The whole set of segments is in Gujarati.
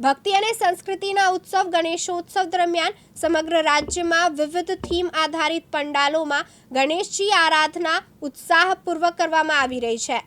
ભક્તિ અને સંસ્કૃતિના ઉત્સવ ગણેશોત્સવ દરમિયાન સમગ્ર રાજ્યમાં વિવિધ થીમ આધારિત પંડાલોમાં ગણેશજી આરાધના ઉત્સાહપૂર્વક કરવામાં આવી રહી છે.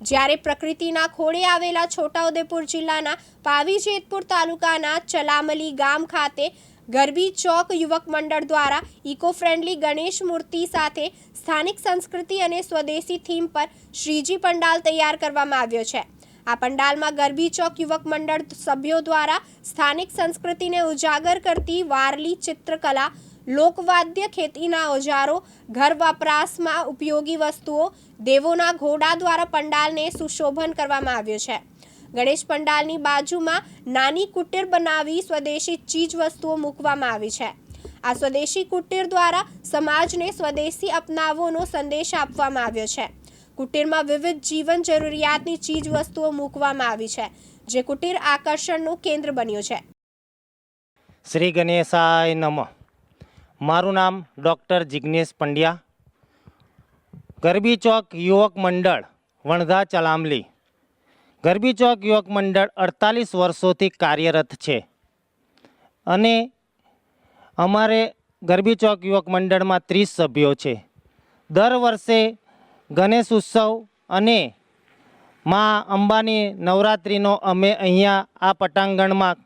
જ્યારે પ્રકૃતિના ખોળે આવેલા છોટાઉદેપુર જિલ્લાના પાવી જેતપુર તાલુકાના ચલામલી ગામ ખાતે ગરબી ચોક યુવક મંડળ દ્વારા ઇકો ફ્રેન્ડલી ગણેશ મૂર્તિ સાથે સ્થાનિક સંસ્કૃતિ અને સ્વદેશી થીમ પર શ્રીજી પંડાલ તૈયાર કરવામાં આવ્યો છે. આ પંડાલમાં ગરબી ચોક યુવક મંડળ સભ્યો દ્વારા સ્થાનિક સંસ્કૃતિને ઉજાગર કરતી વારલી ચિત્રકલા, લોકવાદ્ય ખેતીના ઓજારો, ઘર વપરાશમાં ઉપયોગી વસ્તુઓ, દેવોના ઘોડા દ્વારા પંડાલને સુશોભન કરવામાં આવ્યો છે. ગણેશ પંડાલની બાજુમાં નાની કુટીર બનાવી સ્વદેશી ચીજ વસ્તુઓ મૂકવામાં આવી છે. આ સ્વદેશી કુટીર દ્વારા સમાજને સ્વદેશી અપનાવવાનો સંદેશ આપવામાં આવ્યો છે. કુટીરમાં વિવિધ જીવન જરૂરિયાતની ચીજ વસ્તુઓ મૂકવામાં આવી છે, જે કુટીર આકર્ષણનું કેન્દ્ર બન્યું છે. શ્રી ગણેશાય નમઃ. મારું નામ ડૉક્ટર જિજ્ઞેશ પંડ્યા. ગરબી ચોક યુવક મંડળ વણધા ચલામલી. ગરબી ચોક યુવક મંડળ અડતાલીસ વર્ષોથી કાર્યરત છે. અને અમારે ગરબી ચોક યુવક મંડળમાં ત્રીસ સભ્યો છે. દર વર્ષે ગણેશ ઉત્સવ અને માં અંબાની નવરાત્રિનો અમે અહીંયા આ પટાંગણમાં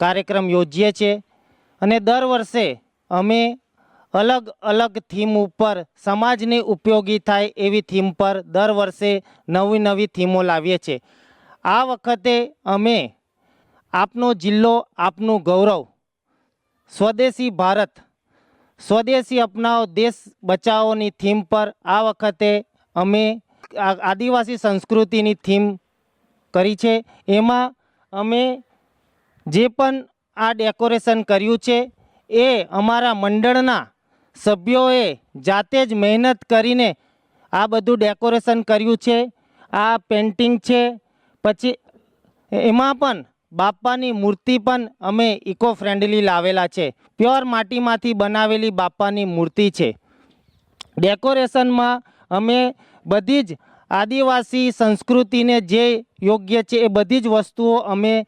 કાર્યક્રમ યોજીએ છીએ. અને દર વર્ષે અમે અલગ અલગ થીમ ઉપર સમાજને ઉપયોગી થાય એવી થીમ પર દર વર્ષે નવી નવી થીમો લાવીએ છીએ. આ વખતે અમે આપનો જિલ્લો આપનું ગૌરવ, સ્વદેશી ભારત સ્વદેશી અપનાવો, દેશ બચાવોની થીમ પર આ વખતે અમે આદિવાસી સંસ્કૃતિની થીમ કરી છે. એમાં અમે જે પણ આ ડેકોરેશન કર્યું છે, એ અમારા મંડળના સભ્યોએ જાતે જ મહેનત કરીને આ બધું ડેકોરેશન કર્યું છે. આ પેન્ટિંગ છે. પછી, એમાં પણ બાપાની મૂર્તિ પણ અમે ઇકો ફ્રેન્ડલી લાવેલા છે. પ્યોર માટીમાંથી બનાવેલી બાપ્પાની મૂર્તિ છે. ડેકોરેશનમાં અમે બધી જ આદિવાસી સંસ્કૃતિને જે યોગ્ય છે એ બધી જ વસ્તુઓ અમે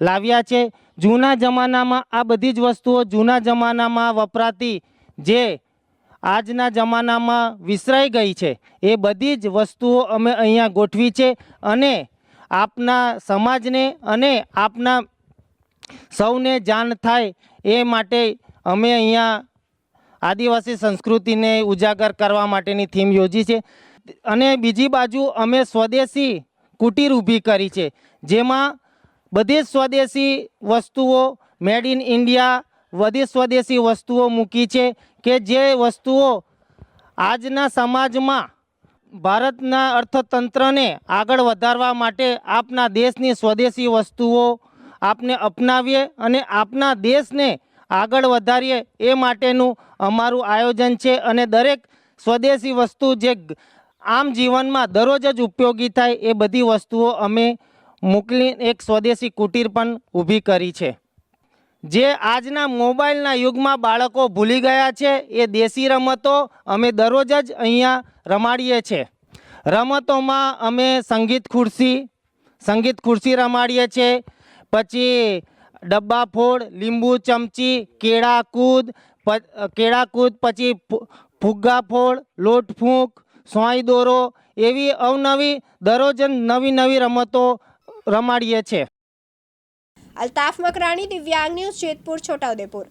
લાવ્યા છે. જૂના જમાનામાં આ બધી જ વસ્તુઓ જૂના જમાનામાં વપરાતી જે આજના જમાનામાં વિસરાઈ ગઈ છે, એ બધી જ વસ્તુઓ અમે અહીંયા ગોઠવી છે અને આપના સમાજને અને આપના સૌને જાણ થાય એ માટે અમે અહીંયા આદિવાસી સંસ્કૃતિને ઉજાગર કરવા માટેની થીમ યોજી છે. અને બીજી બાજુ અમે સ્વદેશી કુટીર ઊભી કરી છે, જેમાં બધી સ્વદેશી વસ્તુઓ મેડ ઇન ઇન્ડિયા બધી સ્વદેશી વસ્તુઓ મૂકી છે કે જે વસ્તુઓ આજના સમાજમાં ભારતના અર્થતંત્રને આગળ વધારવા માટે આપના દેશની સ્વદેશી વસ્તુઓ આપને અપનાવીએ અને આપના દેશને આગળ વધારીએ એ માટેનું અમારું આયોજન છે અને દરેક સ્વદેશી વસ્તુ જે આમ જીવનમાં દરરોજ જ ઉપયોગી થાય એ બધી વસ્તુઓ અમે મોકલી એક સ્વદેશી કુટીર પણ ઊભી કરી છે. જે આજના મોબાઈલના યુગમાં બાળકો ભૂલી ગયા છે, એ દેશી રમતો અમે દરરોજ જ અહીંયા રમાડીએ છીએ રમતોમાં અમે સંગીત ખુરશી સંગીત ખુરશી રમાડીએ છીએ પછી ડબ્બા ફોડ, લીંબુ ચમચી, કેળા કૂદ, પ- કેળા કૂદ, પછી ફુગ્ગા ફોડ, લોટ ફૂંક સોંઈ દોરો, એવી અવનવી દરરોજ નવી નવી રમતો રમાડીએ છીએ અલ્તાફ મકરાણી દિવ્યાંગ ન્યૂઝ જેતપુર છોટાઉદેપુર.